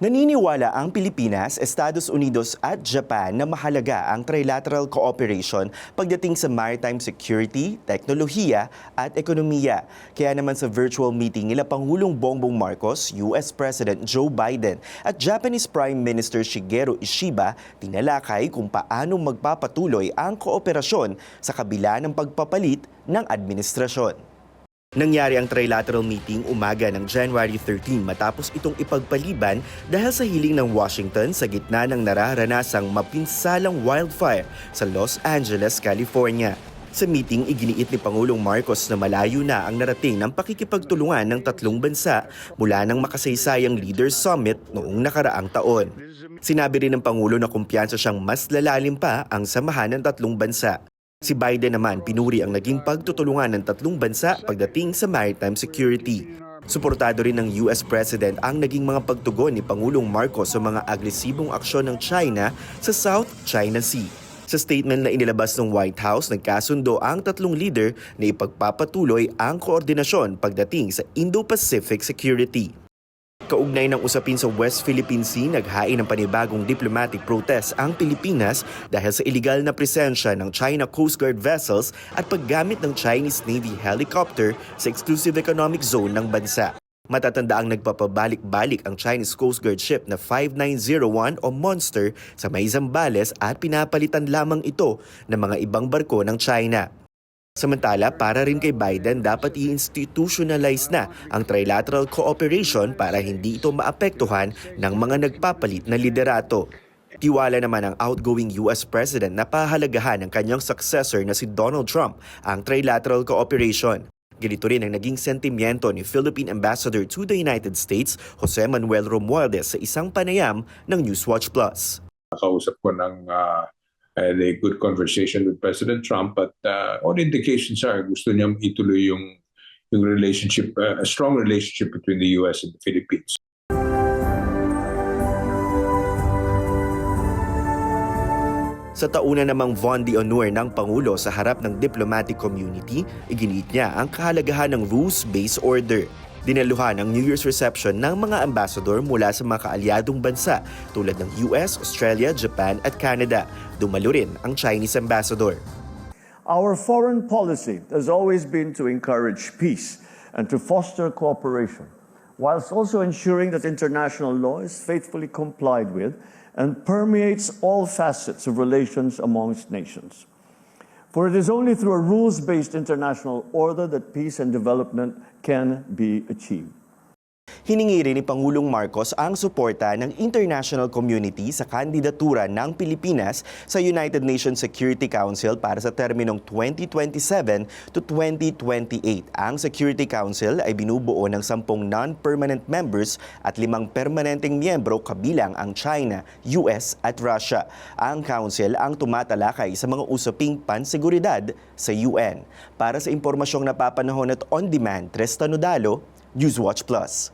Naniniwala ang Pilipinas, Estados Unidos at Japan na mahalaga ang trilateral cooperation pagdating sa maritime security, teknolohiya at ekonomiya. Kaya naman sa virtual meeting nila Pangulong Bongbong Marcos, US President Joe Biden at Japanese Prime Minister Shigeru Ishiba tinalakay kung paano magpapatuloy ang kooperasyon sa kabila ng pagpapalit ng administrasyon. Nangyari ang trilateral meeting umaga ng January 13 matapos itong ipagpaliban dahil sa hiling ng Washington sa gitna ng nararanasang mapinsalang wildfire sa Los Angeles, California. Sa meeting, iginiit ni Pangulong Marcos na malayo na ang narating ng pakikipagtulungan ng tatlong bansa mula ng makasaysayang Leaders Summit noong nakaraang taon. Sinabi rin ng Pangulo na kumpiyansa siyang mas lalalim pa ang samahan ng tatlong bansa. Si Biden naman pinuri ang naging pagtutulungan ng tatlong bansa pagdating sa maritime security. Suportado rin ng US President ang naging mga pagtugon ni Pangulong Marcos sa mga agresibong aksyon ng China sa South China Sea. Sa statement na inilabas ng White House, nagkasundo ang tatlong leader na ipagpapatuloy ang koordinasyon pagdating sa Indo-Pacific security. Kaugnay ng usapin sa West Philippine Sea, naghain ng panibagong diplomatic protest ang Pilipinas dahil sa iligal na presensya ng China Coast Guard vessels at paggamit ng Chinese Navy helicopter sa exclusive economic zone ng bansa. Matatanda ang nagpapabalik-balik ang Chinese Coast Guard ship na 5901 o Monster sa may Zambales at pinapalitan lamang ito ng mga ibang barko ng China. Samantala, para rin kay Biden, dapat i-institutionalize na ang trilateral cooperation para hindi ito maapektuhan ng mga nagpapalit na liderato. Tiwala naman ang outgoing US President na pahalagahan ng kanyang successor na si Donald Trump ang trilateral cooperation. Ganito rin ang naging sentimiento ni Philippine Ambassador to the United States, Jose Manuel Romualdez sa isang panayam ng Newswatch Plus. Nakausap ko ng uh, had a good conversation with President Trump but uh, all indications are gusto niya ituloy yung yung relationship uh, a strong relationship between the US and the Philippines. Sa tauna namang Von de Honor ng Pangulo sa harap ng diplomatic community, iginiit niya ang kahalagahan ng rules-based order. Dinaluhan ang New Year's reception ng mga ambassador mula sa mga kaalyadong bansa tulad ng US, Australia, Japan at Canada. Dumalo rin ang Chinese ambassador. Our foreign policy has always been to encourage peace and to foster cooperation, whilst also ensuring that international law is faithfully complied with and permeates all facets of relations amongst nations. For it is only through a rules based international order that peace and development can be achieved. Hiningi rin ni Pangulong Marcos ang suporta ng international community sa kandidatura ng Pilipinas sa United Nations Security Council para sa terminong 2027 to 2028. Ang Security Council ay binubuo ng sampung non-permanent members at limang permanenteng miyembro kabilang ang China, US at Russia. Ang council ang tumatalakay sa mga usaping panseguridad sa UN. Para sa impormasyong napapanahon at on-demand, Tristan Nodalo, Newswatch Plus.